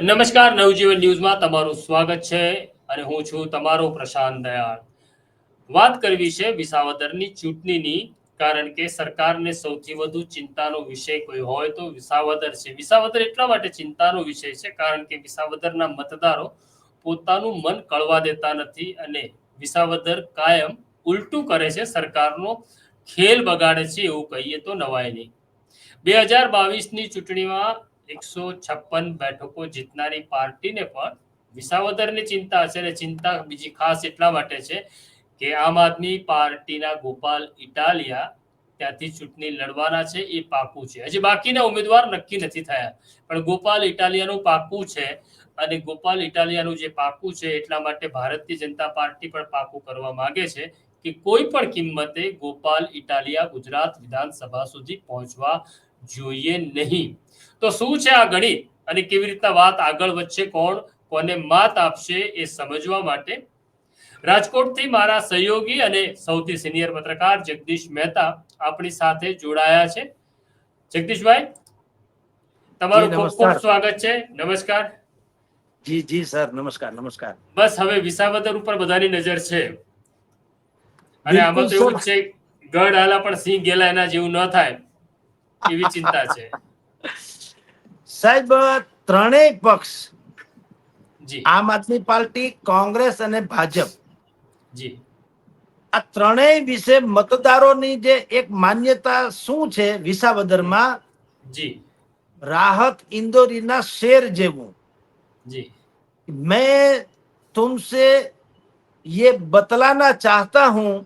નમસ્કાર, નવજીવન ન્યૂઝમાં તમારું સ્વાગત છે અને હું છું તમારો પ્રશાંત દયાળ. વાત કરવી છે વિસાવદરની ચૂંટણીની, કારણ કે સરકારને સૌથી વધુ ચિંતાનો વિષય કોઈ હોય તો વિસાવદર છે. વિસાવદર એટલા માટે ચિંતાનો વિષય છે, કારણ કે વિસાવદરના મતદારો પોતાનું મન કળવા દેતા નથી અને વિસાવદર કાયમ ઉલટું કરે છે, સરકારનો ખેલ બગાડે છે એવું કહીએ તો નવાય નહીં. બે હજાર બાવીસની ચૂંટણીમાં એકસો છપ્પન બેઠકો જીતનારી પાર્ટીને પણ વિસાવદરની ચિંતા છે અને ચિંતા બીજી ખાસ એટલા માટે છે કે આમ આદમી પાર્ટીના ગોપાલ ઇટાલિયા ત્યાંથી ચૂંટણી લડવાના છે, એ પાકું છે. હજી બાકીના ઉમેદવાર નક્કી નથી થયા. પણ ગોપાલ ઇટાલિયાનું પાકું છે અને ગોપાલ ઇટાલિયાનું જે પાકું છે એટલા માટે ભારતીય જનતા પાર્ટી પણ પાકું કરવા માંગે છે કે કોઈ પણ કિંમતે ગોપાલ ઇટાલિયા ગુજરાત વિધાનસભા સુધી પહોંચવા જોઈએ નહીં. તો શું છે આ ગણિત અને કેવી રીતના વાત આગળ વધશે? કોણ? કોને માત આપશે? એ સમજવા માટે રાજકોટથી મારા સહયોગી અને સૌથી સિનિયર પત્રકાર જગદીશ મહેતા આપણી સાથે જોડાયા છે. જગદીશભાઈ તમારું ખૂબ ખૂબ સ્વાગત છે. નમસ્કાર. જી જી સર. નમસ્કાર નમસ્કાર. બસ હવે વિસાવદર ઉપર બધાની નજર છે. અને આમાં તો એવું જ છે ગઢ આલા પણ સિંહ ગેલા એના જેવું ન થાય. એવી ચિંતા છે સાહેબ ત્રણેય પક્ષ જી આમ આદમી પાર્ટી કોંગ્રેસ અને ભાજપ જી આ ત્રણેય વિશે મતદારોની જે એક માન્યતા શું છે વિસાવદરમાં જી રાહત ઇન્દોરીના શેર જેવું જી मैं तुमसे ये बतलाना चाहता हूं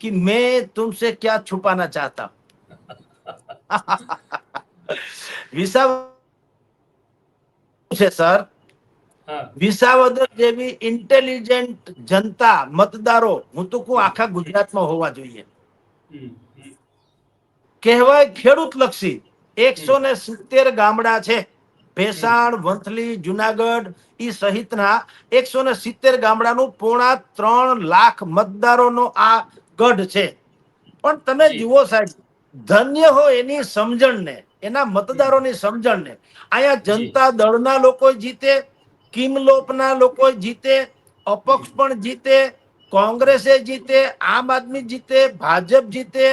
कि मैं तुमसे क्या छुपाना चाहता हूं એકસો ને સિત્તેર ગામડા છે. ભેસાણ વંથલી જુનાગઢ ઈ સહિતના એકસો ને સિત્તેર ગામડાનું પોણા ત્રણ લાખ મતદારો નો આ ગઢ છે. પણ તમે જુઓ સાહેબ ધન્ય હો એની સમજણને એના મતદારોની સમજણને. અહીંયા જનતા દળના લોકો જીતે કિમલોપના લોકો જીતે અપક્ષ પણ જીતે કોંગ્રેસે જીતે આમ આદમી જીતે ભાજપ જીતે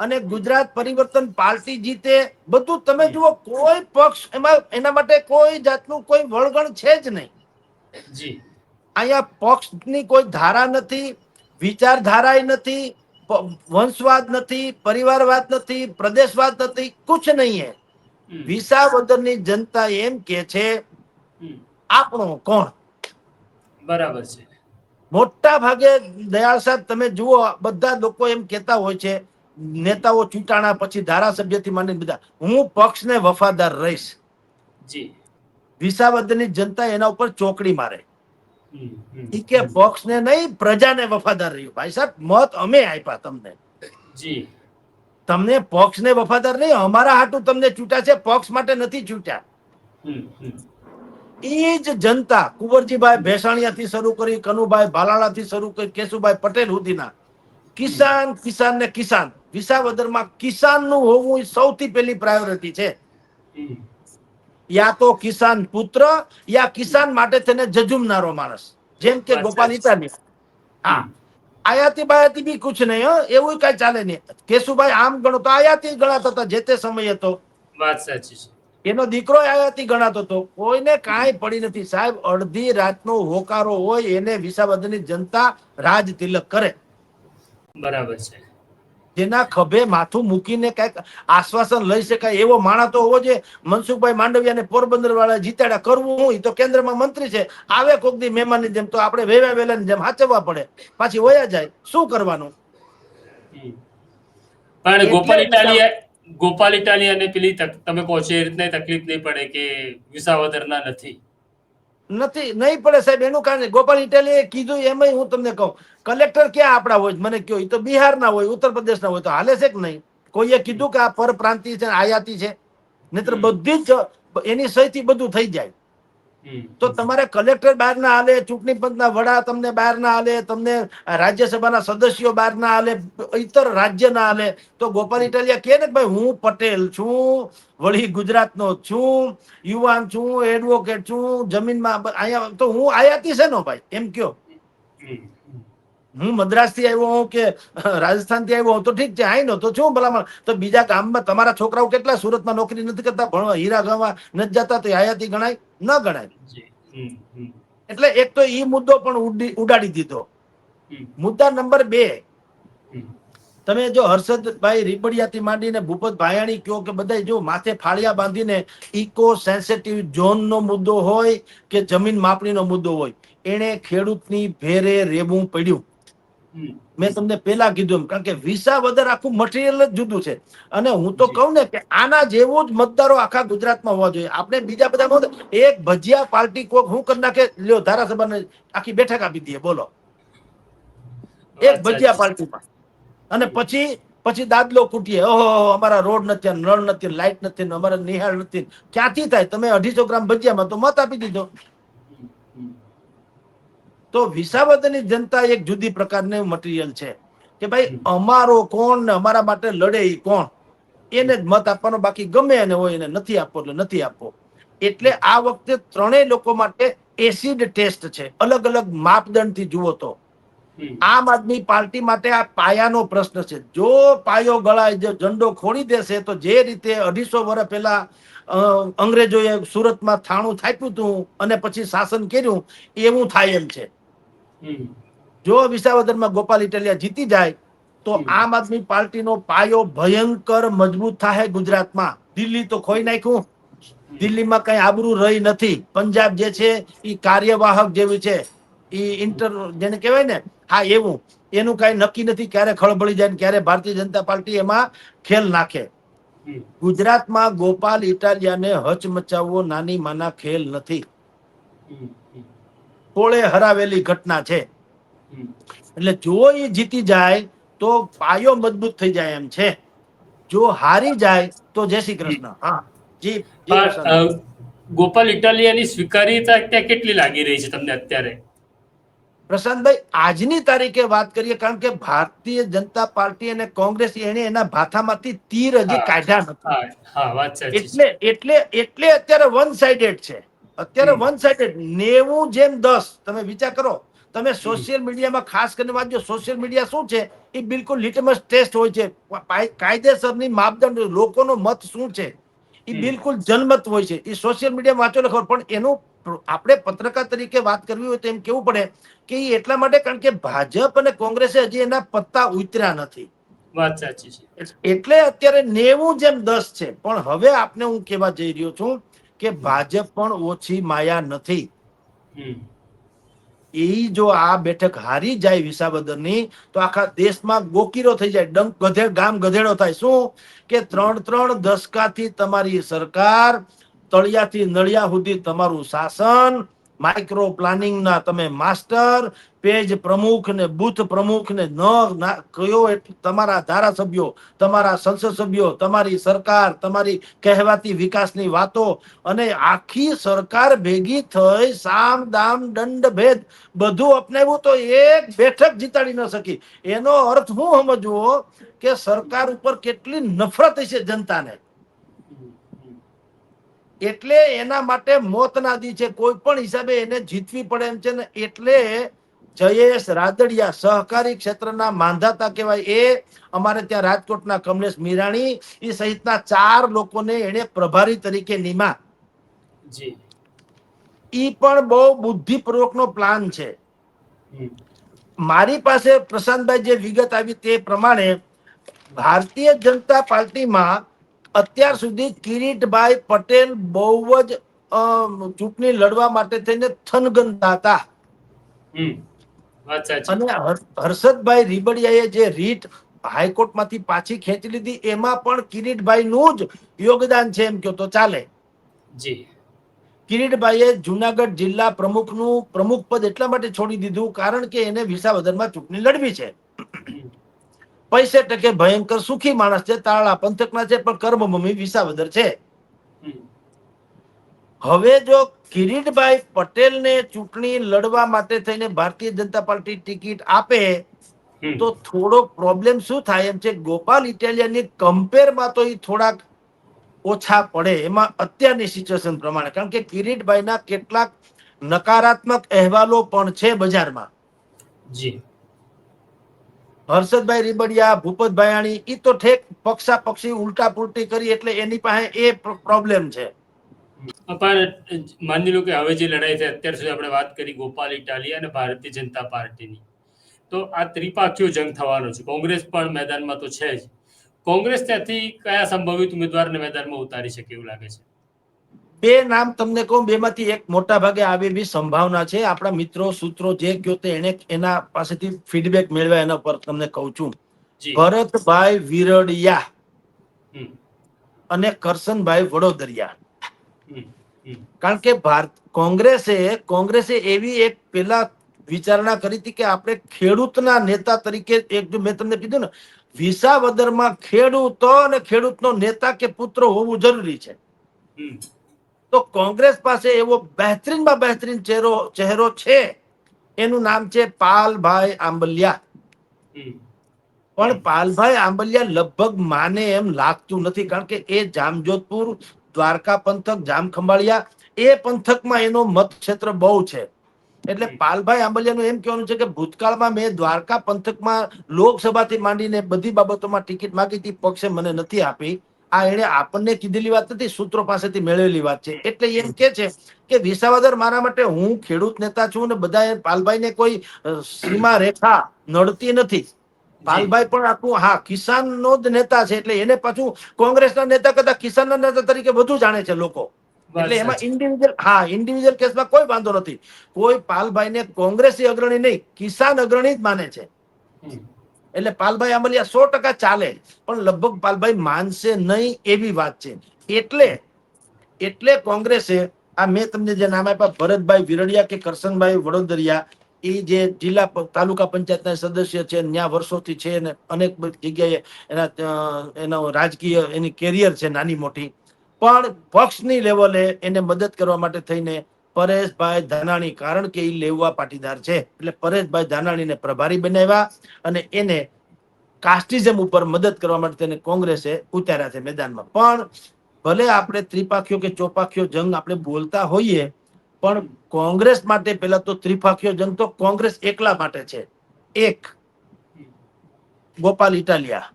અને ગુજરાત પરિવર્તન પાર્ટી જીતે. બધું તમે જુઓ કોઈ પક્ષ એમાં એના માટે કોઈ જાતનું કોઈ વળગણ છે જ નહીં. અહીંયા પક્ષની કોઈ ધારા નથી વિચારધારા નથી વંશવાદ નથી પરિવારવાદ નથી પ્રદેશવાદ નથી કુછ નહીં હે. વિસાવદરની જનતા એમ કે છે આપણો કોણ? બરાબર છે. મોટા ભાગે દયાળ સાહેબ તમે જુઓ બધા લોકો એમ કહેતા હોય છે નેતાઓ ચૂંટાણા પછી ધારાસભ્યથી માંડીને બધા હું પક્ષને વફાદાર રહીશ. જી. વિસાવદરની જનતા એના ઉપર ચોકડી મારે. હમ, હમ. ને નહીં પ્રજાને વફાદાર રહ્યું. ભાઈ સાહેબ મત અમે આપ્યા તમને. જી. તમને પક્ષને વફાદાર નહીં અમારા હાટું તમને ચૂંટ્યા છે પક્ષ માટે નથી હમ. એ જ જનતા કુંવરજીભાઈ ભેસાણિયાથી શરૂ કરી કનુભાઈ ભાલાળાથી શરૂ કરી કેશુભાઈ પટેલ સુધીના. કિસાન કિસાન ને કિસાન. વિસાવદરમાં કિસાનનું હોવું સૌથી પહેલી પ્રાયોરિટી છે. યા તો કિસાન પુત્ર યા કિસાન માટે તેને જજુમનારો માણસ. જેમ કે વાત ગોપાલ હા. આયાતી બાયાતી બી કુછ નહીં હો. એવું કઈ ચાલે નહીં. કેશુભાઈ આમ ગણો તો આયાતી ગણાતો હતા જે તે સમયે તો. વાત સાચી છે. એનો દીકરો આયાતી ગણાતો હતો કોઈને કાંઈ પડી નથી. સાહેબ અડધી રાતનો હોકારો હોય એને વિસાવદરની જનતા રાજ તિલક કરે. બરાબર છે. જેના ખભે માથું મૂકીને કંઈક આશ્વાસન લઈ શકાય એવો માણા તો હોવો જોઈએ. મનસુખભાઈ માંડવિયાને પોરબંદર વાળા જીતાડા કરવું હું? તો કેન્દ્રમાં મંત્રી છે. આવે કોક દી મહેમાનની જેમ તો આપણે વેવા વેલાની જેમ હાચવવા પડે. પાછી વયા જાય. શું કરવાનું. પણ ગોપાલ ઇટાલિયા ગોપાલ ઇટાલિયાને પેલી તક- તમે કહો છો એ રીતના તકલીફ નહીં પડે કે વિસાવદરના નથી. નથી નહીં પડે સાહેબ એનું કારણ ગોપાલ ઇટાલીએ કીધું એમાં હું તમને કહું. કલેક્ટર ક્યાં આપણા હોય મને કયો એ તો બિહારના હોય ઉત્તર પ્રદેશના હોય. તો હાલે છે કે નહીં? કોઈએ કીધું કે આ પરપ્રાંતિ છે આયાતી છે? નહીતર બધી જ એની સહીથી બધું થઈ જાય. તો તમારે કલેક્ટર બહાર ના હાલે ચૂંટણી પંચના વડા તમને બહાર ના હાલે તમને રાજ્યસભાના સદસ્યો બહાર ના હાલે ઇતર રાજ્ય ના હાલે. તો ગોપાલ ઇટાલિયા કે ને ભાઈ હું પટેલ છું વળી ગુજરાતનો છું યુવાન છું એડવોકેટ છું જમીનમાં અહીંયા તો હું આયાતી છે નો ભાઈ? એમ કયો. હું મદ્રાસથી આવ્યો હોઉં કે રાજસ્થાનથી આવ્યો હોઉં તો ઠીક છે આઈ નો તો શું ભલામણ? તો બીજા ગામમાં તમારા છોકરાઓ કેટલા સુરતમાં નોકરી નથી કરતા? ભણવા હીરા ગણવા નથી જતા તો આયાતી ગણાય? ન ગણાય. એટલે એક તો ઈ મુદ્દો પણ ઉડાડી દીધો. મુદ્દા નંબર બે. તમે જો હર્ષદભાઈ રીબડિયાથી માંડીને ભૂપત ભાયાણી કયો કે બધા જો માથે ફાળિયા બાંધીને ઇકો સેન્સિટિવ ઝોનનો મુદ્દો હોય કે જમીન માપણીનો મુદ્દો હોય એણે ખેડૂતની ભેરે રેવું પડ્યું. મેં તમને પેલા કીધું એમ કારણ કે વિસાવદર આખું મટીરિયલ જ જુદું છે. અને હું તો કહું ને કે આના જેવો જ મતદારો આખા ગુજરાતમાં હોવા જોઈએ. આપણે બીજા બધા એક ભજીયા પાર્ટી કોક હું કરી નાખે લ્યો ધારાસભાને આખી બેઠક આપી દઈએ બોલો. એક ભજીયા. પાર્ટીમાં અને પછી પછી દાદલો કૂટીએ. ઓહો અમારા રોડ નથી નળ નથી લાઇટ નથી અમારા નિહાળ નથી. ક્યાંથી થાય? તમે અઢીસો ગ્રામ ભજીયામાં તો મત આપી દીધો. તો વિસાવદરની જનતા એક જુદી પ્રકારનું મટીરિયલ છે કે ભાઈ અમારો કોણ ને અમારા માટે લડે એ કોણ? એને જ મત આપવાનો બાકી ગમે એને હોય એને નથી આપવો એટલે નથી આપવો. એટલે આ વખતે ત્રણેય લોકો માટે એસિડ ટેસ્ટ છે. અલગ અલગ માપદંડથી જુઓ તો. આમ આદમી પાર્ટી માટે આ પાયાનો પ્રશ્ન છે. જો પાયો ગળાય જો ઝંડો ખોડી દેશે તો જે રીતે અઢીસો વર્ષ પહેલા અંગ્રેજોએ સુરતમાં થાણું થાપ્યું હતું અને પછી શાસન કર્યું એવું થાય એમ છે. જો વિસાવદરમાં ગોપાલ ઇટાલિયા જીતી જાય તો આમ આદમી પાર્ટીનો પાયો ભયંકર મજબૂત થાય ગુજરાતમાં. દિલ્હી તો ખોઈ નાખ્યું. દિલ્હીમાં કઈ આબરૂ રહી નથી. પંજાબ જે છે એ કાર્યવાહક જેવું છે. એ ઇન્ટર જેને કહેવાય ને હા એવું. એનું કઈ નક્કી નથી ક્યારે ખળબળી જાય ને ક્યારે ભારતીય જનતા પાર્ટી એમાં ખેલ નાખે. ગુજરાતમાં ગોપાલ ઇટાલિયાને હચમચાવવો નાની માના ખેલ નથી. હમ. હરાવેલી ઘટના છે. એટલે જો એ જીતી જાય તો પાયો મજબૂત થઈ જાય એમ છે. જો હારી જાય તો જય શ્રી કૃષ્ણ. હા. જી ગોપાલ ઇટાલિયાની સ્વીકાર્યતા ત્યાં કેટલી લાગી રહી છે તમને અત્યારે? પ્રશાંતભાઈ આજની તારીખે વાત કરીએ કારણ કે ભારતીય જનતા પાર્ટી અને કોંગ્રેસ એને એના ભાથામાંથી તીર હજી કાઢ્યા નથી. એટલે એટલે એટલે અત્યારે વન સાઇડેડ છે. અત્યારે. વન સાઇડેડ નેવું જેમ દસ. તમે વિચાર કરો તમે સોશિયલ મીડિયામાં ખાસ કરીને વાંચજો સોશિયલ મીડિયા શું છે? એ બિલકુલ લિટમસ ટેસ્ટ હોય છે. કાયદેસરની માપદંડ લોકોનો મત શું છે? એ બિલકુલ જનમત હોય છે. એ સોશિયલ મીડિયા વાંચો ને ખબર પણ એનું આપણે પત્રકાર તરીકે વાત કરવી હોય તો એમ કેવું પડે કે એ એટલા માટે કારણ કે ભાજપ અને કોંગ્રેસે હજી એના પત્તા ઉતર્યા નથી. વાત સાચી છે. એટલે અત્યારે નેવું જેમ દસ છે. પણ હવે આપને હું કહેવા જઈ રહ્યો છું કે ભાજપ પણ ઓછી માયા નથી. એ જો આ બેઠક હારી જાય વિસાવદરની તો આખા દેશમાં ગોકીરો થઈ જાય. ડંક ગધેડ ગામ ગધેડો થાય. શું? કે ત્રણ ત્રણ દશકાથી તમારી સરકાર તળિયાથી નળિયા સુધી તમારું શાસન માઇક્રો પ્લાનિંગના તમે માસ્ટર પેજ પ્રમુખ ને બુથ પ્રમુખ ને ન કયો તમારા ધારાસભ્યો, તમારા સંસદ સભ્યો તમારી સરકાર, તમારી કહેવાતી વિકાસની વાતો અને આખી સરકાર ભેગી થઈ સામ દામ દંડ ભેદ બધું અપનાવ્યું તો એક બેઠક જીતાડી ન શકી એનો અર્થ હું સમજવો કે સરકાર ઉપર કેટલી નફરત છે જનતાને. એટલે એના માટે મોતના દી છે. કોઈ પણ હિસાબે એને જીતવી પડે એમ છે ને એટલે જયેશ રાદડિયા સહકારી ક્ષેત્રના માંધાતા કહેવાય. એ અમારે ત્યાં રાજકોટના કમલેશ મીરાણી એ સહિતના ચાર લોકોને એને પ્રભારી તરીકે નિમા. જી. ઈ પણ બહુ બુદ્ધિપૂર્વકનો પ્લાન છે. મારી પાસે પ્રશાંતભાઈ જે વિગત આવી તે પ્રમાણે ભારતીય જનતા પાર્ટીમાં અત્યાર સુધી કિરીટભાઈ પટેલ બહુ જ ચૂંટણી લડવા માટે થઈને થનગનતા હતા. અને હર્ષદભાઈ રીબડિયાએ જે રીટ હાઈકોર્ટમાંથી પાછી ખેંચી લીધી એમાં પણ કિરીટભાઈ નું જ યોગદાન છે એમ કહો તો ચાલે. જી. કિરીટભાઈએ જુનાગઢ જિલ્લા પ્રમુખનું પ્રમુખ પદ એટલા માટે છોડી દીધું કારણ કે એને વિસાવદરમાં ચૂંટણી લડવી છે. પૈસે ટકે ભયંકર સુખી માણસ છે તાળા પંથકના છે પણ કર્મભૂમિ વિસાવદર છે. હવે જો કિરીટભાઈ પટેલને ચૂંટણી લડવા માટે થઈને ભારતીય જનતા પાર્ટી ટિકિટ આપે તો થોડો પ્રોબ્લેમ શું થાય એમ છે ગોપાલ ઇટાલિયાની કમ્પેરમાં તો એ થોડાક ઓછા પડે. એમાં અત્યારની સિચ્યુએશન પ્રમાણે કારણ કે કિરીટભાઈના કેટલાક નકારાત્મક અહેવાલો પણ છે બજારમાં. જી. હર્ષદભાઈ રીબડિયા ભૂપત ભાયાણી એ તો ઠેક પક્ષા પક્ષી ઉલટા પુલટી કરી એટલે એની પાસે એ પ્રોબ્લેમ છે. પણ માની લો કે હવે જે લડાઈ છે, અત્યાર સુધી આપણે વાત કરી ગોપાલ ઇટાલી અને ભારતીય જનતા પાર્ટીની. તો આ ત્રિપાક્ષીય જંગ થવાનો છે. કોંગ્રેસ પણ મેદાનમાં તો છે જ. કોંગ્રેસ ત્યાંથી કયા સંભવિત ઉમેદવારને મેદાનમાં ઉતારી શકે એવું લાગે છે? બે નામ તમને કહું બેમાંથી એક મોટા ભાગે આવી એવી સંભાવના છે. આપણા મિત્રો સૂત્રો જે કયો તે એને એના પાસેથી ફીડબેક મેળવ્યા એના પર તમને કહું છું. ભરતભાઈ વિરડિયા અને કરશનભાઈ વડોદરિયા. કારણ કે ભારત કોંગ્રેસે કોંગ્રેસે એવી એક પેલા વિચારણા કરી હતી કે આપણે ખેડૂતના નેતા તરીકે એક જો મેં તમને કીધું ને વિસાવદરમાં ખેડૂતો અને ખેડૂતનો નેતા કે પુત્ર હોવું જરૂરી છે. તો કોંગ્રેસ પાસે એવો બહેતરીનમાં બહેતરીન ચહેરો ચહેરો છે. એનું નામ છે પાલભાઈ આંબલિયા. પણ પાલભાઈ આંબલિયા લગભગ માને એમ લાગતું નથી કારણ કે એ જામજોધપુર દ્વારકા પંથક જામખંભાળિયા એ પંથકમાં એનો મત ક્ષેત્ર બહુ છે. એટલે પાલભાઈ આંબલિયાનું એમ કહેવાનું છે કે ભૂતકાળમાં મેં દ્વારકા પંથકમાં લોકસભાથી માંડીને બધી બાબતોમાં ટિકિટ માગી હતી પક્ષે મને નથી આપી. આ એણે આપણને કીધેલી વાત નથી સૂત્રો પાસેથી મેળવેલી વાત છે. એટલે એમ કે છે કે વિસાવદર મારા માટે હું ખેડૂત નેતા છું ને બધા પાલભાઈને કોઈ સીમા રેખા નડતી નથી. પાલભાઈ પણ આખું હા કિસાનનો જ નેતા છે એટલે એને પાછું કોંગ્રેસના નેતા કરતા કિસાનના નેતા તરીકે વધુ જાણે છે લોકો. એટલે એમાં. ઇન્ડિવિજ્યુઅલ હા ઇન્ડિવિજ્યુઅલ કેસમાં કોઈ વાંધો નથી. કોઈ પાલભાઈને કોંગ્રેસી અગ્રણી નહીં કિસાન અગ્રણી જ માને છે. એટલે પાલભાઈ આંબલિયા સો ટકા ચાલે પણ લગભગ પાલભાઈ માનશે નહીં એવી વાત છે. એટલે એટલે કોંગ્રેસે આ મેં તમને જે નામ આપ્યા, ભરતભાઈ વિરડિયા કે કરશનભાઈ વડોદરિયા, એ જે જિલ્લા તાલુકા પંચાયતના સદસ્ય છે ત્યાં વર્ષોથી છે અને અનેક જગ્યાએ એના એનો રાજકીય એની કેરિયર છે નાની મોટી. પણ પક્ષની લેવલે એને મદદ કરવા માટે થઈને પરેશભાઈ ધાનાણી કારણ કે એ લેવા પાટીદાર છે. એટલે પરેશભાઈ ધાનાણીને પ્રભારી બનાવ્યા અને એને કાસ્ટિઝમ ઉપર મદદ કરવા માટે તેને કોંગ્રેસે ઉતાર્યા છે મેદાનમાં. પણ ભલે આપણે ત્રિપાખીઓ કે ચોપાખીઓ જંગ આપણે બોલતા હોઈએ પણ કોંગ્રેસ માટે પેલા તો ત્રિપાખીઓ જંગ તો કોંગ્રેસ એકલા માટે છે. એક ગોપાલ ઇટાલિયા.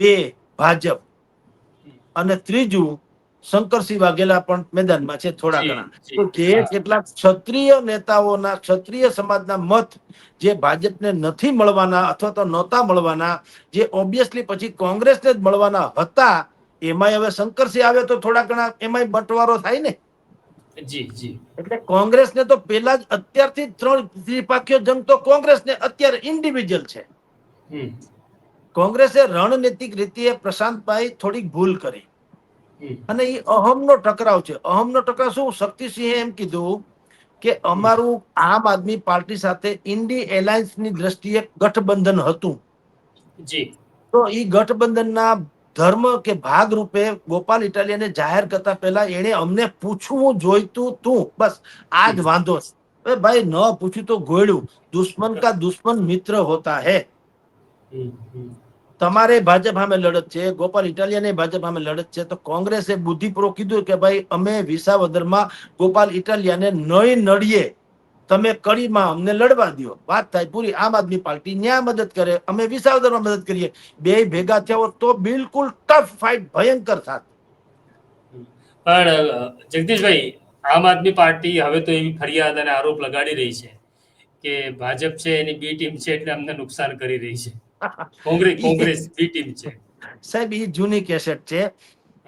બે ભાજપ. અને ત્રીજું શંકરસિંહ વાઘેલા પણ મેદાનમાં છે થોડા ઘણા. તો જે કેટલાક ક્ષત્રિય નેતાઓના ક્ષત્રિય સમાજના મત જે ભાજપને નથી મળવાના અથવા તો નહોતા મળવાના જે ઓબ્વિયસલી પછી કોંગ્રેસને જ મળવાના હતા એમાંય હવે શંકરસિંહ આવે તો થોડા ઘણા એમાંય બંટવારો થાય ને? જી જી. એટલે કોંગ્રેસને તો પેલા જ અત્યારથી ત્રણ ત્રિપાખીઓ જંગ તો કોંગ્રેસને અત્યારે ઇન્ડિવિજ્યુઅલ છે. કોંગ્રેસે રણનીતિક રીતે પ્રશાંતભાઈ થોડીક ભૂલ કરી. અને એ અહમનો ટકરાવ છે. અહમનો ટકરાવ શું? શક્તિસિંહે એમ કીધું કે અમારું આમ આદમી પાર્ટી સાથે ઇન્ડી એલાયન્સની દ્રષ્ટિએ ગઠબંધન હતું. જી. તો એ ગઠબંધનના ધર્મ કે ભાગ રૂપે ગોપાલ ઇટાલિયાને જાહેર કરતા પહેલા એણે અમને પૂછવું જોઈતું તું. બસ આ જ વાંધો છે. ભાઈ ન પૂછ્યું તો ગોયડું. દુશ્મન કા દુશ્મન મિત્ર હોતા હે. તમારે ભાજપ સામે લડત છે, ગોપાલ ઇટાલિયાને ભાજપ સામે લડત છે, તો કોંગ્રેસે બુદ્ધિપૂર્વક કીધું કે ભાઈ, અમે વિસાવદરમાં ગોપાલ ઇટાલિયાને નહીં નડીએ. તમે કડીમાં અમને લડવા દ્યો. વાત થાય પૂરી. આમ આદમી પાર્ટી ન્યા મદદ કરે. અમે વિસાવદરમાં મદદ કરીએ. બે ભેગા થયા તો બિલકુલ ટફ ફાઇટ ભયંકર થાત. પણ જગદીશભાઈ, આમ આદમી પાર્ટી હવે તો એવી ફરિયાદ અને આરોપ લગાડી રહી છે કે ભાજપ છે, એની બી ટીમ છે, એટલે અમને નુકસાન કરી રહી છે. કોંગ્રેસ કોંગ્રેસ બી ટીમ છે. સાહેબ એ જૂની કેસેટ છે.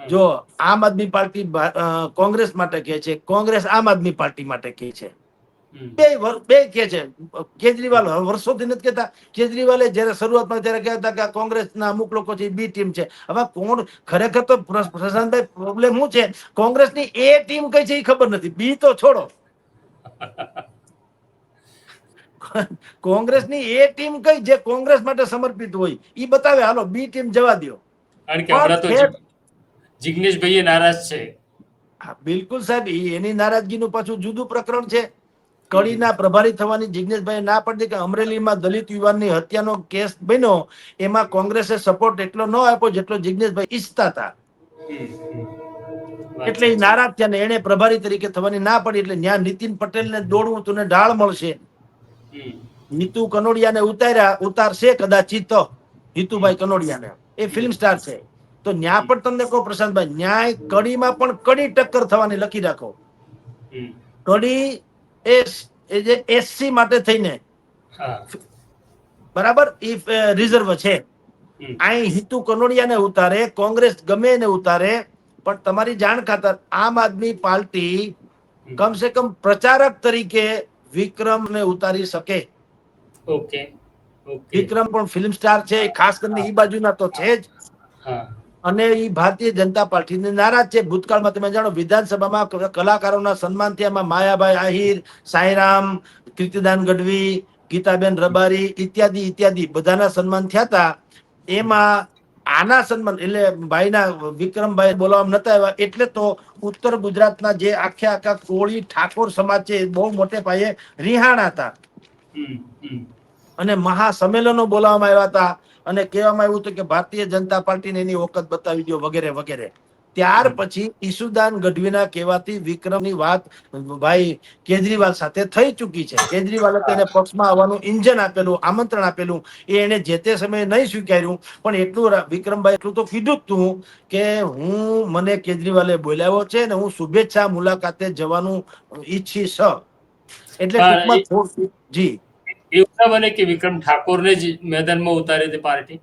જો આમ આદમી પાર્ટી કોંગ્રેસ માટે કહે છે કોંગ્રેસ આમ આદમી પાર્ટી માટે કહે છે. બે બે કે છે. કેજરીવાલ વર્ષોથી નથી કહેતા. કેજરીવાલે જયારે શરૂઆતમાં ત્યારે કહેતા કે કોંગ્રેસ કોંગ્રેસના અમુક લોકો છે બી ટીમ છે. હવે કોણ ખરેખર તો પ્ર- પ્રશાંતભાઈ પ્રોબ્લેમ શું છે? કોંગ્રેસની એ ટીમ કઈ છે એ ખબર નથી. બી તો છોડો. કોંગ્રેસની એ ટીમ કઈ જે કોંગ્રેસ માટે સમર્પિત હોય એ બતાવે. હાલો બી ટીમ જવા દો કારણ કે હમણાં તો જિગ્નેશભાઈ નારાજ છે. બિલકુલ સાહેબ એની નારાજગીનું પાછું જુદું પ્રકરણ છે. કડીના પ્રભારી થવાની જિજ્ઞેશભાઈ ના પડતી કે અમરેલીમાં દલિત યુવાનની હત્યાનો કેસ બન્યો એમાં કોંગ્રેસે સપોર્ટ એટલો ન આપ્યો જેટલો જિજ્ઞેશભાઈ ઈચ્છતા હતા. એટલે નારાજ થયા ને એને પ્રભારી તરીકે થવાની ના પડી એટલે ત્યાં નીતિન પટેલને દોડવું તું ને ઢાળ મળશે. નીતુ કનોડિયાને ઉતાર્યા ઉતારશે કદાચિત તો. હિતુભાઈ કનોડિયાને. એ ફિલ્મ સ્ટાર છે. તો ન્યા પણ તમને કહો પ્રશાંતભાઈ ન્યાય કડીમાં પણ કડી ટક્કર થવાની લખી રાખો. કડી એ જે એસસી માટે થઈને. બરાબર? એ રિઝર્વ છે. અહીં હિતુ કનોડિયાને ઉતારે કોંગ્રેસ ગમે એને ઉતારે પણ તમારી જાણ ખાતર આમ આદમી પાર્ટી. કમસે કમ પ્રચારક તરીકે વિક્રમને ઉતારી શકે. ઓકે વિક્રમ પણ ફિલ્મ સ્ટાર છે ખાસ કરીને એ બાજુના તો છે જ. અને એ ભારતીય જનતા પાર્ટીને નારાજ છે. ભૂતકાળમાં તમે જાણો વિધાનસભામાં કલાકારોના સન્માન આમાં માયાભાઈ આહિર સાંઈરામ કીર્તિદાન ગઢવી ગીતાબેન રબારી ઇત્યાદિ ઇત્યાદિ બધાના સન્માન થયા હતા. એમાં આના સન્માન એટલે ભાઈના વિક્રમભાઈ બોલાવવામાં નતા આવ્યા. એટલે તો ઉત્તર ગુજરાતના જે આખે આખા કોળી ઠાકોર સમાજ છે એ બહુ મોટે પાયે રિહાણા હતા. અને મહા અને મહાસંમેલનો બોલાવવામાં આવ્યા હતા. અને કહેવામાં આવ્યું હતું કે ભારતીય જનતા પાર્ટીને એની વખત બતાવી દો વગેરે વગેરે. ત્યાર પછી ઈસુદાન ગઢવીના કહેવાથી વિક્રમની વાત ભાઈ કેજરીવાલ સાથે થઈ ચૂકી છે. કેજરીવાલે તેને પક્ષમાં આવવાનું ઇન્જન આપેલું આમંત્રણ આપેલું. એ એને જે તે સમયે નહીં સ્વીકાર્યું પણ એટલું વિક્રમભાઈ એટલું તો કીધું જ તું કે હું મને કેજરીવાલે બોલાવ્યો છે ને હું શુભેચ્છા મુલાકાતે જવાનું ઈચ્છીશ. એટલે ટૂંકમાં જી. એવું ના બને કે વિક્રમ ઠાકોરને જ મેદાનમાં ઉતારી દે પાર્ટી?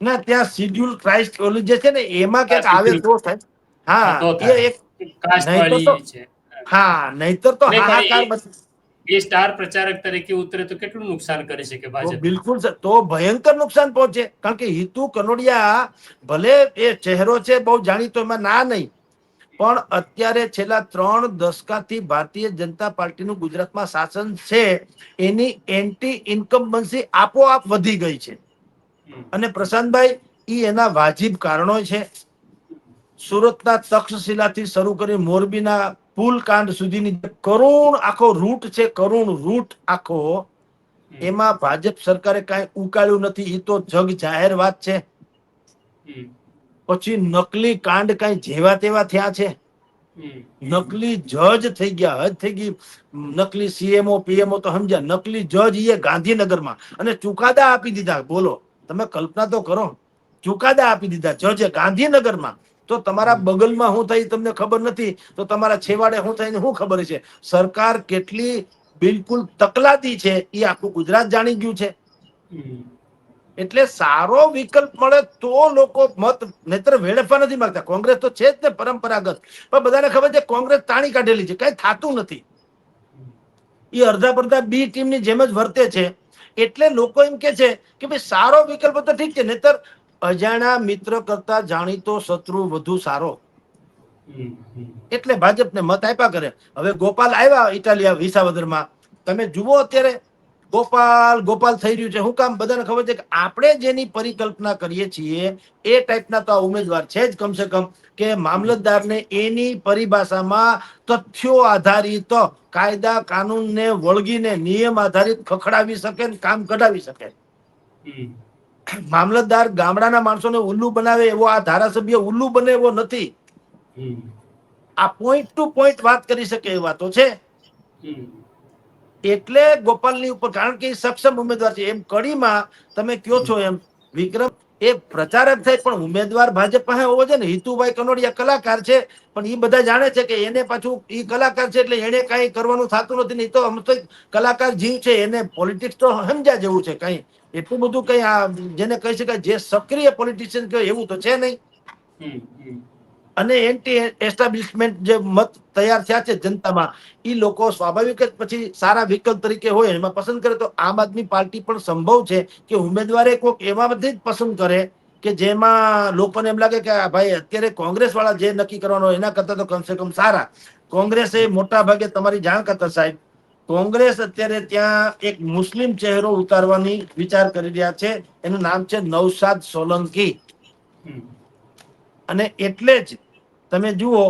ના ત્યાં શિડ્યુલ ક્રાઇસ્ટ ઓલું જે છે ને એમાં ક્યાંક આવે તો થાય. હા, એ એક હા નહીતર તો હાહાકાર એ- મચી- એ સ્ટાર પ્રચારક તરીકે ઉતરે તો કેટલું નુકસાન કરી શકે ભાજપ? બિલકુલ તો ભયંકર નુકસાન પહોંચે. કારણ કે હિતુ કનોડિયા ભલે એ ચહેરો છે બહુ જાણીતો એમાં ના નહીં. પણ અત્યારે છેલ્લા ત્રણ દશકાથી ભારતીય જનતા પાર્ટીનું ગુજરાતમાં શાસન છે એની એન્ટી ઇન્કમ્બન્સી આપોઆપ વધી ગઈ છે. અને પ્રશાંતભાઈ, ઈ એના વાજીબ કારણો છે. સુરતના તક્ષશિલાથી શરૂ કરી મોરબીના પુલ કાંડ સુધીની કરુણ આખો રૂટ છે કરુણ રૂટ આખો, એમાં ભાજપ સરકારે કાંઈ ઉકાળ્યું નથી એ તો જગ જાહેર વાત છે. પછી નકલી કાંડ કાંઈ જેવા તેવા થયા છે. નકલી જજ થઈ ગયા હજ થઈ ગઈ. નકલી સીએમઓ પીએમઓ તો સમજ્યા, નકલી જજ એ ગાંધીનગરમાં. અને ચુકાદા આપી દીધા, બોલો. તમે કલ્પના તો કરો, ચુકાદા આપી દીધા જજે ગાંધીનગરમાં. તો તમારા બગલમાં શું થાય તમને ખબર નથી, તો તમારા છેવાડે શું થાય શું ખબર છે? સરકાર કેટલી બિલકુલ તકલાદી છે, એ આખું ગુજરાત જાણી ગયું છે. એટલે સારો વિકલ્પ મળે તો લોકો મત નેત્ર વેડફવા નથી માંગતા. કોંગ્રેસ તો છે જ ને પરંપરાગત. પણ બધાને ખબર છે કોંગ્રેસ તાણી કાઢેલી છે, કઈ થતું નથી. એ અડધા પડધા બી ટીમની જેમ જ વર્તે છે. એટલે લોકો એમ કે છે કે ભાઈ સારો વિકલ્પ તો ઠીક છે, નહીતર અજાણ્યા મિત્ર કરતા જાણીતો શત્રુ વધુ સારો. એટલે ભાજપને મત આપ્યા કરે હવે ગોપાલ આવ્યા ઇટાલિયા વિસાવદરમાં તમે જુઓ અત્યારે ગોપાલ ગોપાલ થઈ રહ્યું છે. હું કામ બધાને ખબર છે કે આપણે જેની પરિકલ્પના કરીએ છીએ એ ટાઈપના તો આ ઉમેદવાર છે જ કમસે કમ કે મામલતદારને એની પરિભાષામાં તથ્યો આધારિત કાયદા કાનૂનને વળગીને નિયમ આધારિત ખખડાવી શકે ને કામ કઢાવી શકે. મામલતદાર ગામડાના માણસોને ઉલ્લુ બનાવે એવો આ ધારાસભ્ય ઉલ્લુ બને એવો નથી. આ પોઈન્ટ ટુ પોઈન્ટ વાત કરી શકે એ વાતો છે. એટલે ગોપાલની ઉપર, કારણ કે એ સક્ષમ ઉમેદવાર છે. એમ કડીમાં તમે કયો છો એમ? વિક્રમ, એ પ્રચારક થાય, પણ ઉમેદવાર ભાજપ પાસે હોવો છે ને. હિતુભાઈ કનોડિયા કલાકાર છે, પણ એ બધા જાણે છે કે એને પાછું એ કલાકાર છે એટલે એને કાંઈ કરવાનું થતું નથી નહીં તો આમ તો કલાકાર જીવ છે. એને પોલિટિક્સ તો સમજ્યા જેવું છે કઈ. એટલું બધું કઈ આ જેને કહી શકાય જે સક્રિય પોલિટિશિયન કહેવાય એવું તો છે નહીં. અને એન્ટી એસ્ટાબ્લિશમેન્ટ જે મત તૈયાર થયા છે જનતામાં એ લોકો સ્વાભાવિક જ પછી સારા વિકલ્પ તરીકે હોય એમાં પસંદ કરે તો આમ આદમી પાર્ટી પણ સંભવ છે કે ઉમેદવારે કોઈક એવામાંથી જ પસંદ કરે કે જેમાં લોકોને એમ લાગે કે ભાઈ અત્યારે કોંગ્રેસ વાળા જે નક્કી કરવાનો એના કરતા તો કમસે કમ સારા કોંગ્રેસે મોટા ભાગે તમારી જાણ કરતા સાહેબ કોંગ્રેસ અત્યારે ત્યાં એક મુસ્લિમ ચહેરો ઉતારવાની વિચાર કરી રહ્યા છે એનું નામ છે નવસાદ સોલંકી. અને એટલે જ તમે જુઓ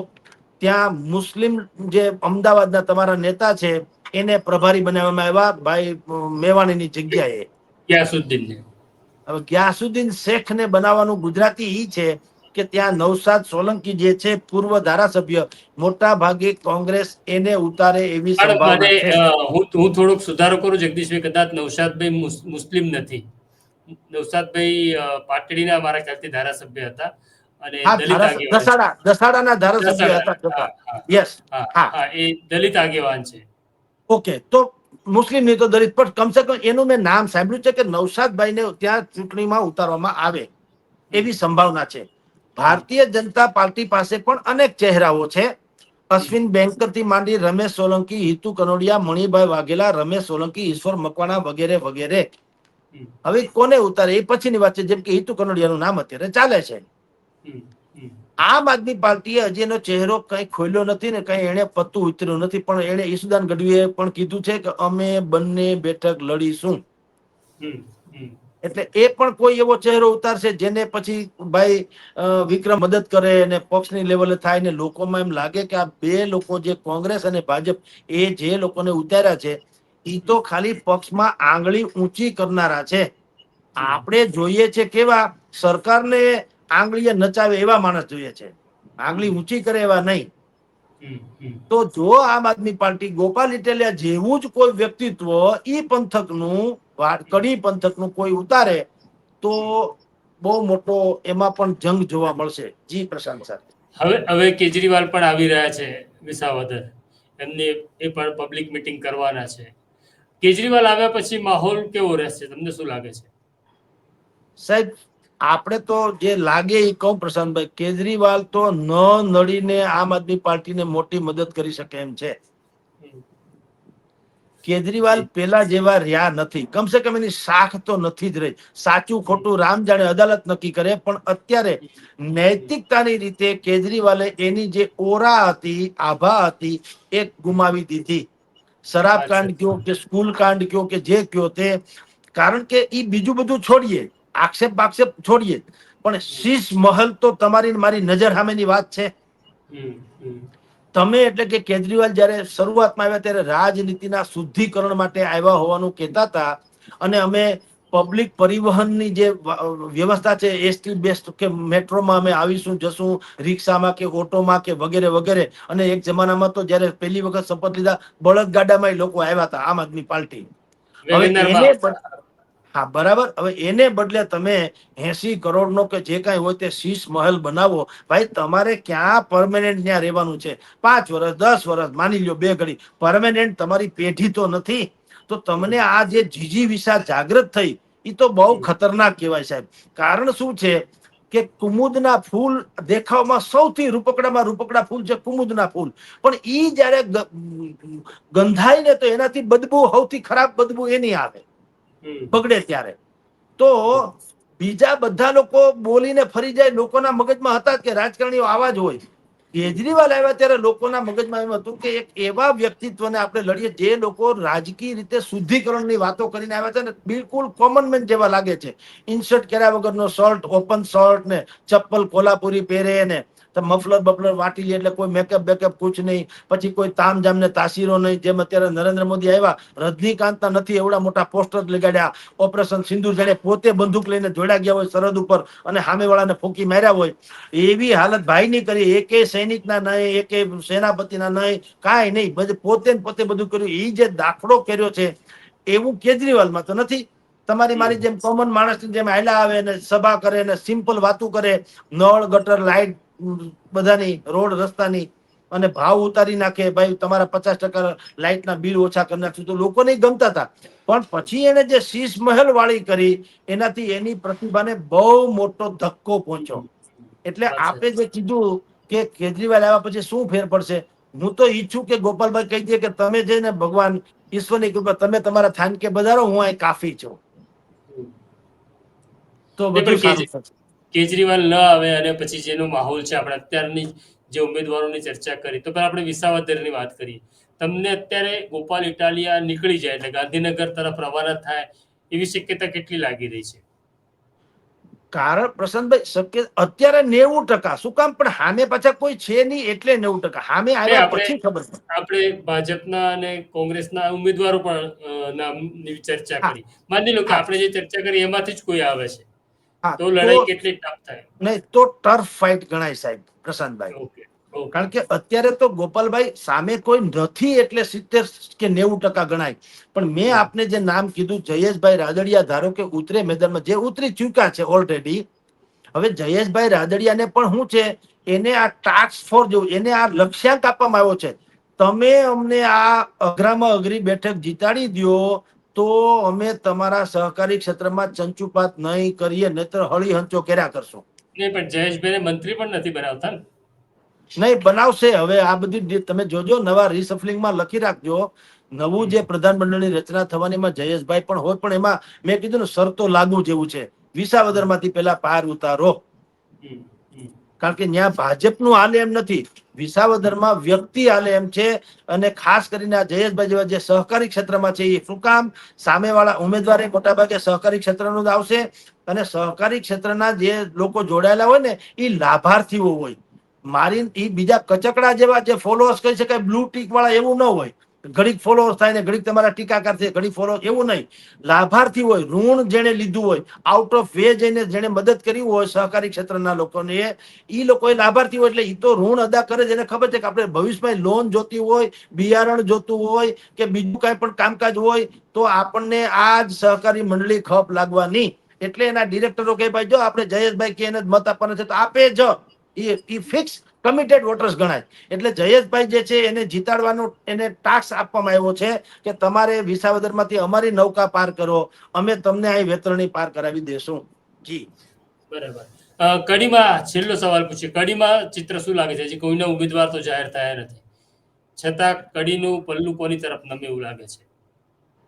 ત્યાં મુસ્લિમ જે અમદાવાદના તમારા નેતા છે એને પ્રભારી બનાવવામાં આવ્યા ભાઈ મેવાણીની જગ્યાએ. ગ્યાસુદ્દીન હવે ગ્યાસુદ્દીન શેખને બનાવવાનું ગુજરાતી ઈ છે કે ત્યાં નવસાદ સોલંકી જે છે પૂર્વ ધારાસભ્ય મોટા ભાગે કોંગ્રેસ એને ઉતારે એવી સંભાવના છે. હું હું થોડોક સુધારો કરું જગદીશભાઈ કદાચ નવસાદભાઈ મુસ્લિમ નથી. નવસાદભાઈ પાટડીના મારા ખ્યાલથી ધારાસભ્ય હતા. દસાડાના ધારાસભ્ય હતા હા, છતાં. હા, યસ હા, હા. હા, એ દલિત આગેવાન છે. ઓકે તો મુસ્લિમ નહીં તો દલિત પણ કમસે કમ એનું મેં નામ સાંભળ્યું છે કે નૌશાદભાઈને ત્યાં ચૂંટણીમાં ઉતારવામાં આવે એવી સંભાવના છે. ભારતીય જનતા પાર્ટી પાસે પણ અનેક ચહેરાઓ છે. અશ્વિન બેંકરથી માંડી રમેશ સોલંકી હિતુ કનોડિયા મણિભાઈ વાઘેલા રમેશ સોલંકી ઈશ્વર મકવાણા વગેરે વગેરે. હવે કોને ઉતારે? એ પછીની વાત છે જેમ કે હિતુ કનોડિયાનું નામ અત્યારે ચાલે છે. આમ આદમી પાર્ટીએ હજી એનો ચહેરો કઈ ખોલ્યો નથી ને કઈ એને પત્તું ઉતર્યું નથી પણ એને ઈસુદાન ગઢવીએ પણ કીધું છે કે અમે બંને બેઠક લડીશું. એટલે એ પણ કોઈ એવો ચહેરો ઉતારશે જેને પછી ભાઈ વિક્રમ મદદ કરે અને પક્ષની લેવલે થાય ને લોકોમાં એમ લાગે કે આ બે લોકો જે કોંગ્રેસ અને ભાજપ એ જે લોકોને ઉતાર્યા છે એ તો ખાલી પક્ષમાં આંગળી ઊંચી કરનારા છે આપણે જોઈએ છે કેવા સરકારને આંગળીએ નચાવે એવા માણસ જોઈએ છે. આંગળી ઊંચી કરે એવા નહીં. તો જો આમ આદમી પાર્ટી ગોપાલ ઇટેલિયા જેવું જ કોઈ વ્યક્તિત્વ ઈ પંથકનું કડી પંથકનું કોઈ ઉતારે તો બહુ મોટો એમાં પણ જંગ જોવા મળશે. જી પ્રશાંત સર. હવે હવે કેજરીવાલ પણ આવી રહ્યા છે વિસાવદર. એમને એ પણ પબ્લિક મીટિંગ કરવાના છે. કેજરીવાલ આવ્યા પછી માહોલ કેવો રહેશે? તમને શું લાગે છે? સાહેબ આપણે તો જે લાગે એ કહું પ્રશાંતભાઈ કેજરીવાલ તો ન નડીને આમ આદમી પાર્ટીને મોટી મદદ કરી શકે એમ છે. કેજરીવાલ પેલા જેવા રહ્યા નથી. કમસે કમ એની શાખ તો નથી જ રહી. સાચું ખોટું રામ જાણે અદાલત નક્કી કરે પણ અત્યારે નૈતિકતાની રીતે કેજરીવાલે એની જે ઓરા હતી આભા હતી એ ગુમાવી દીધી. શરાબ કાંડ કયો કે સ્કૂલ કાંડ કયો કે જે કયો તે કારણ કે એ બીજું બધું છોડીએ. આક્ષેપ બાક્ષેપ છોડીએ. પણ શીશ મહલ તો તમારી મારી નજર સામેની વાત છે. તમે એટલે કે કેજરીવાલ જ્યારે શરૂઆતમાં આવ્યા ત્યારે રાજનીતિના શુદ્ધિકરણ માટે આવ્યા હોવાનું કહેતા હતા અને અમે પબ્લિક પરિવહનની જે વ્યવસ્થા છે એસટી બેસ્ટ કે મેટ્રોમાં અમે આવીશું જશું રિક્ષામાં કે ઓટોમાં કે વગેરે વગેરે. અને એક જમાનામાં તો જ્યારે પહેલી વખત શપથ લીધા બળદગાડામાં લોકો આવ્યા હતા આમ આદમી પાર્ટી. હવે હા, બરાબર. હવે એને બદલે તમે એસી કરોડનો કે જે કાંઈ હોય તે શીશ મહેલ બનાવો. ભાઈ, તમારે ક્યાં પરમેનન્ટ ત્યાં રહેવાનું છે? પાંચ વર્ષ દસ વર્ષ માની લ્યો બે ઘડી. પરમેનન્ટ તમારી પેઢી તો નથી. તો તમને આ જે જીજી વિશા જાગૃત થઈ એ તો બહુ ખતરનાક કહેવાય સાહેબ. કારણ શું છે કે કુમુદના ફૂલ દેખાવમાં સૌથી રૂપકડામાં રૂપકડા ફૂલ છે કુમુદના ફૂલ. પણ એ જ્યારે ગંધાય ને તો એનાથી બદબુ, સૌથી ખરાબ બદબુ એની આવે. બગડે ત્યારે. તો બીજા બધા લોકો બોલીને ફરી જાય, લોકોના મગજમાં હતા કે રાજકારણીઓ આવા જ હોય. કેજરીવાલ આવ્યા ત્યારે લોકોના મગજમાં એમ હતું કે એક એવા વ્યક્તિત્વને આપણે લડીએ જે લોકો રાજકીય રીતે શુદ્ધિકરણની વાતો કરીને આવ્યા છે ને બિલકુલ કોમન મેન જેવા લાગે છે. ઇન્સર્ટ કર્યા વગરનો શર્ટ ઓપન શર્ટ ને, ચપ્પલ કોલ્હાપુરી પહેરે ને તો મફલર બફલર વાટી લે એટલે કોઈ મેકઅપ બેકઅપ કુછ નહીં. પછી કોઈ તામજામ ને તાસીરો નહીં. જેમ અત્યારે નરેન્દ્ર મોદી આવ્યા, રજનીકાંતના નથી એવડા મોટા પોસ્ટર લગાડ્યા. ઓપરેશન સિંધુ જાણે પોતે બંદૂક લઈને જોડા ગયા હોય સરહદ ઉપર અને સામેવાળાને ફૂંકી માર્યા હોય. એવી હાલત ભાઈ ની કરી. એકે સૈનિકના નહીં, એકે સેનાપતિના નહીં. કાંઈ નહીં. પોતે પોતે બધું કર્યું. એ જે દાખલો કર્યો છે, એવું કેજરીવાલમાં તો નથી. તમારી મારી જેમ કોમન માણસની જેમ આયલા આવે ને સભા કરે ને સિમ્પલ વાતું કરે, નળ, ગટર લાઈટ બધાની રોડ રસ્તાની અને ભાવ ઉતારી નાખે ભાઈ તમારા પચાસ ટકા લાઇટના બિલ ઓછા કરી નાખશું. તો લોકો નહીં ગમતા હતા. પણ પછી એને જે શીશ મહેલ વાળી કરી એનાથી એની પ્રતિભાને બહુ મોટો ધક્કો પહોંચ્યો. એટલે આપે જે કીધું કે કેજરીવાલ આવ્યા પછી શું ફેર પડશે? હું તો ઈચ્છું કે ગોપાલભાઈ કહી દે કે તમે જે ને ભગવાન ઈશ્વરની કૃપા તમે તમારા થાન કે બધારો હું અહીં કાફી છું. તો બધું સારું થશે. કેજરીવાલ ન આવે અને પછી જેનો માહોલ છે આપણે અત્યારની જે ઉમેદવારોની ચર્ચા કરી તો પહેલા આપણે વિસાવદરની વાત કરીએ. તમને અત્યારે ગોપાલ ઇટાલિયા નીકળી જાય એટલે ગાંધીનગર તરફ રવાના થાય એવી શક્યતા કેટલી લાગી રહી છે? કારણ પ્રશાંતભાઈ શક્ય અત્યારે નેવું ટકા શું કામ પણ સામે પાછા કોઈ છે નહીં એટલે નેવું ટકા સામે આવ્યા આપણે- પછી ખબર આપણે ભાજપના અને કોંગ્રેસના ઉમેદવારો પણ નામની ચર્ચા કરી. માની લો કે આપણે જે ચર્ચા કરી એમાંથી જ કોઈ આવે છે. તો લડાઈ કેટલી ટફ થાય. નહીં તો ટર્ફ ફાઇટ ગણાય સાહેબ પ્રશાંતભાઈ. ઓકે કારણ કે અત્યારે તો ગોપાલભાઈ સામે કોઈ નથી એટલે સિત્તેર કે નેવું ટકા ગણાય. પણ મેં આપને જે નામ કીધું જયેશભાઈ રાદડિયા ધારો કે ઉતરે મેદાનમાં જે ઉતરી ચૂક્યા છે ઓલરેડી હવે જયેશભાઈ રાદડિયાને પણ શું છે એને આ ટાસ્ક ફોર્સ જેવું એને આ લક્ષ્યાંક આપવામાં આવ્યો છે. તમે અમને આ અઘરામાં અઘરી બેઠક જીતાડી દ્યો તો અમે તમારા સહકારી ક્ષેત્રમાં ચંચુપાત નહીં કરીએ નહીતર હળી હંચો કર્યા કરશો. નહીં પણ જયેશભાઈ મંત્રી પણ નથી બનાવતા નહીં બનાવશે. હવે આ બધી તમે જોજો નવા રિસફલિંગમાં લખી રાખજો. નવું જે પ્રધાનમંડળની રચના થવાનીમાં જયેશભાઈ પણ હોય પણ એમાં મેં કીધું ને શરતો લાગુ જેવું છે. વિસાવદરમાંથી પેલા પાર ઉતારો. કારણ કે ત્યાં ભાજપનું આલે એમ નથી. વિસાવદરમાં વ્યક્તિ હાલે એમ છે અને ખાસ કરીને આ જયેશભાઈ જેવા જે સહકારી ક્ષેત્રમાં છે એ શું કામ? સામેવાળા ઉમેદવારે મોટાભાગે સહકારી ક્ષેત્રનું જ આવશે અને સહકારી ક્ષેત્રના જે લોકો જોડાયેલા હોય ને એ લાભાર્થીઓ હોય. મારી એ બીજા કચકડા જેવા જે ફોલોઅર્સ કહી શકાય બ્લુ ટીક વાળા એવું ન હોય. ઘડીક ફોલોઅર્સ થાય ને ઘડીક તમારા ટીકાકાર છે ઘડીક ફોલો એવું નહીં. લાભાર્થી હોય, ઋણ જેણે લીધું હોય આઉટ ઓફ વે જઈને જેણે મદદ કરી હોય, સહકારી ક્ષેત્રના લોકોને એ લોકોએ લાભાર્થી હોય એટલે એ તો ઋણ અદા કરે એને ખબર છે કે આપણે ભવિષ્યમાં લોન જોતી હોય, બિયારણ જોતું હોય કે બીજું કાંઈ પણ કામકાજ હોય, તો આપણને આ જ સહકારી મંડળી ખપ લાગવાની. એટલે એના ડિરેક્ટરો કહે, ભાઈ જો, આપણે જયેશભાઈ કે એને મત આપવાના છે, તો આપે જ. એ ફિક્સ કમિટેડ વોટર્સ ગણાય. એટલે જયેશભાઈ જે છે, એને જીતાડવાનો, એને ટાસ્ક આપવામાં આવ્યો છે કે તમારે વિસાવદરમાંથી અમારી નૌકા પાર કરો, અમે તમને અહીં વેતરણી પાર કરાવી દેશું. જી. બરાબર. કડીમાં છેલ્લો સવાલ પૂછીએ. કડીમાં ચિત્ર શું લાગે છે? હજી કોઈના ઉમેદવાર તો જાહેર થયા નથી. છતાં કડીનું પલ્લું કોની તરફ નમે એવું લાગે છે?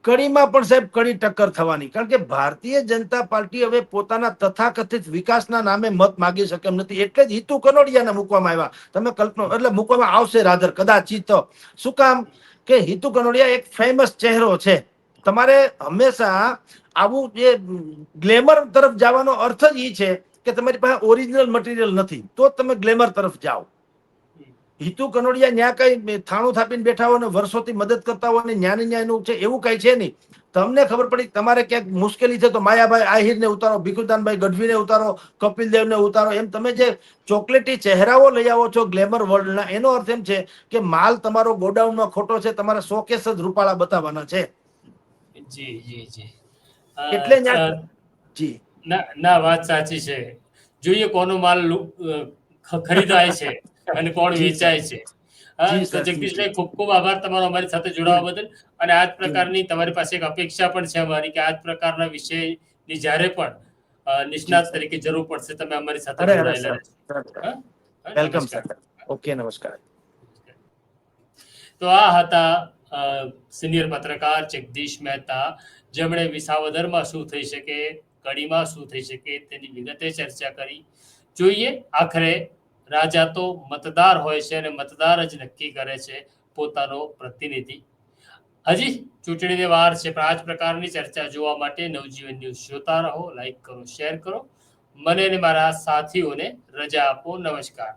કડીમાં પણ સાહેબ કડી ટક્કર થવાની. કારણ કે ભારતીય જનતા પાર્ટી હવે પોતાના તથાકથિત વિકાસના નામે મત માગી શકે એમ નથી. એટલે જ હિતુ કનોડિયાને મૂકવામાં આવ્યા. તમે કલ્પના, એટલે મૂકવામાં આવશે રાધર, કદાચિત. શું કામ? કે હિતુ કનોડિયા એક ફેમસ ચહેરો છે. તમારે હંમેશા આવું જે ગ્લેમર તરફ જવાનો અર્થ જ એ છે કે તમારી પાસે ઓરિજિનલ મટીરિયલ નથી. તો તમે ગ્લેમર તરફ જાઓ. હિતુ કનોડિયા ન્યા કઈ થાણું થાપીને બેઠા હોય ને વર્ષોથી મદદ કરતા હોય ને ન્યાને ન્યાયનું છે એવું કઈ છે નહીં. તમને ખબર પડી તમારે ક્યાંક મુશ્કેલી છે તો માયાભાઈ આહિરને ઉતારો ભીખુદાનભાઈ ગઢવીને ઉતારો કપિલ દેવને ઉતારો. એમ તમે જે ચોકલેટી ચહેરાઓ લઈ આવો છો ગ્લેમર વર્લ્ડના એનો અર્થ એમ છે કે માલ તમારો ગોડાઉનમાં ખોટો છે તમારે શોકેસ જ રૂપાળા બતાવવાના છે. જી જી જી. એટલે જી. ના ના વાત સાચી છે. જોઈએ કોનો માલ ખરીદાય છે. અને કોણ વેચાય છે. જગદીશભાઈ ખૂબ ખૂબ આભાર તમારો અમારી સાથે જોડાવા બદલ. અને આ જ પ્રકારની તમારી પાસે એક અપેક્ષા પણ છે અમારી કે આ જ પ્રકારના વિષયની જ્યારે પણ નિષ્ણાત તરીકે જરૂર પડશે તમે અમારી સાથે જોડાયેલા વેલકમ સર. ઓકે નમસ્કાર. તો આ હતા સિનિયર પત્રકાર જગદીશ મહેતા. જેમણે વિસાવદરમાં શું થઈ શકે કડીમાં શું થઈ શકે તેની વિગતે ચર્ચા કરી. જોઈએ આખરે રાજા તો મતદાર હોય છે અને મતદાર જ નક્કી કરે છે પોતાનો પ્રતિનિધિ. હજી ચૂંટણીની વાર છે, પણ આ જ પ્રકારની ચર્ચા જોવા માટે નવજીવન ન્યૂઝ જોતા રહો, લાઈક કરો, શેર કરો. મને અને મારા સાથીઓને રજા આપો. નમસ્કાર.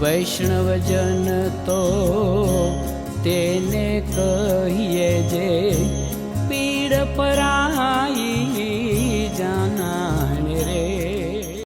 વૈષ્ણવજન તો તેને કહીએ જે પીડ પરાઈ જાના